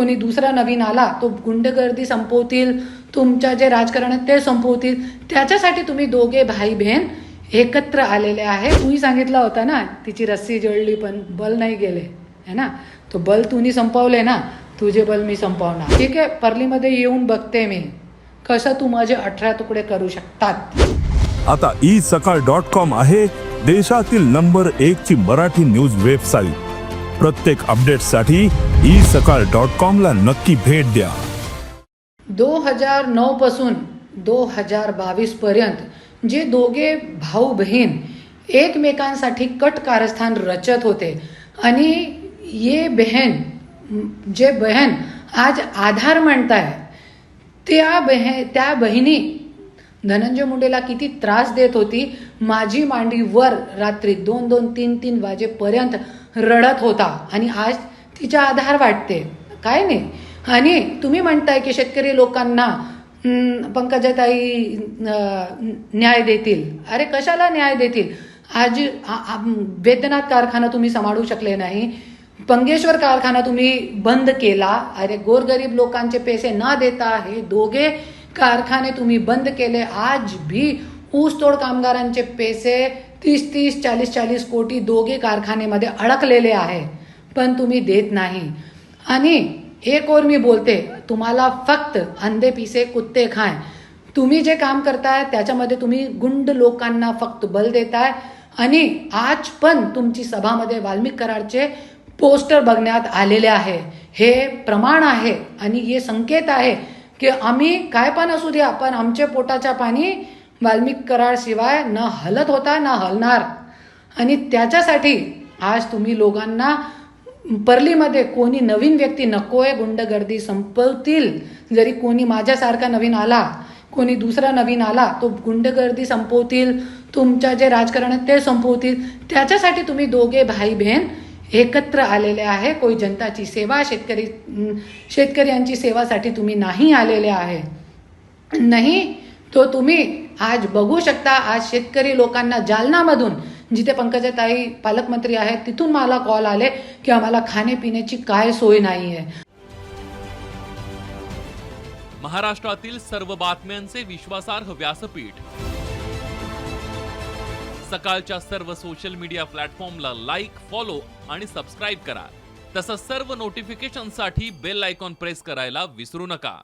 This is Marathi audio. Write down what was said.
कोणी दुसरा नवीन आला तो गुंडगर्दी संपवतील तुमच्या जे राजकारण आहे ते संपवतील त्याच्यासाठी तुम्ही दोघे भाई बहीण एकत्र आलेले आहे तुम्ही सांगितलं होता ना तिची रस्सी जळली पण बल नाही गेले है ना? तो बल तुम्ही संपवले ना तुझे बल मी संपवणार. ठीक आहे परलीमध्ये येऊन बघते मी कसं तू माझे अठरा तुकडे करू शकतात. आता ई सकाळ डॉट कॉम आहे देशातील नंबर एक ची मराठी न्यूज वेबसाईट प्रत्येक अपडेटसाठी ई सकाळ डॉट कॉमला नक्की भेट द्या. दो हजार नऊ पासून दो हजार बावीस पर्यंत जे दोघे भाऊ बहीण एकमेकांसाठी कट कारस्थान रचत होते आणि ये बहन जे बहन आज आधार म्हणताय त्या बहे त्या बहिणी धनंजय मुंडेला किती त्रास देत होती माझी मांडी वर रात्री दोन दोन तीन तीन वाजेपर्यंत रडत होता आणि आज तिच्या आधार वाटते. काय नाही? आणि तुम्ही म्हणताय की शेतकरी लोकांना पंकजाताई न्याय देतील. अरे कशाला न्याय देतील? आज वेदनाथ कारखाना तुम्ही सांभाळू शकले नाही. पंगेश्वर कारखाना तुम्ही बंद केला. अरे गोरगरीब लोकांचे पैसे न देता हे दोघे कारखाने तुम्ही बंद केले. आज भी ऊसतोड कामगारांचे पैसे तीस तीस चाळीस चाळीस कोटी दोघे कारखान्यामध्ये अडकलेले आहे पण तुम्ही देत नाही. आणि एक और मी बोलते? तुम्हाला फक्त अंधे पिसे कुत्ते खाय. तुम्ही जे काम करताय त्याच्यामध्ये तुम्ही गुंड लोकांना फक्त बल देताय. आणि आज पण तुमची सभामध्ये वाल्मिक कराडचे पोस्टर बघण्यात आलेले आहे. हे प्रमाण आहे आणि हे संकेत आहे की आम्ही काय पण असू द्या पण आमच्या पोटाच्या पाणी वाल्मिक कराड शिवाय न हलत होता न हलणार. आणि त्याच्यासाठी आज तुम्ही लोकांना परलीमध्ये कोणी नवीन व्यक्ती नकोय गुंडगर्दी संपवतील. जरी कोणी माझ्यासारखा नवीन आला कोणी दुसरा नवीन आला तो गुंडगर्दी संपवतील तुमच्या जे राजकारण आहे ते संपवतील. त्याच्यासाठी तुम्ही दोघे भाई बहीण एकत्र आलेले आहे. कोई जनताची सेवा शेतकरी शेतकऱ्यांची सेवासाठी तुम्ही नाही आलेले आहे. नाही तो तुम्ही आज बघू शकता आज शेतकरी लोकांना जालनामधून जिथे पंकजाताई पालकमंत्री आहेत तिथून मला कॉल आले की आम्हाला खाण्यापिण्याची काय सोय नाही आहे महाराष्ट्रातील सर्व बातम्यांचे विश्वासार्ह व्यासपीठ. सकाळच्या सर्व सोशल मीडिया प्लॅटफॉर्मला लाईक फॉलो आणि सबस्क्राईब करा. तसंच सर्व नोटिफिकेशनसाठी बेल आयकॉन प्रेस करायला विसरू नका.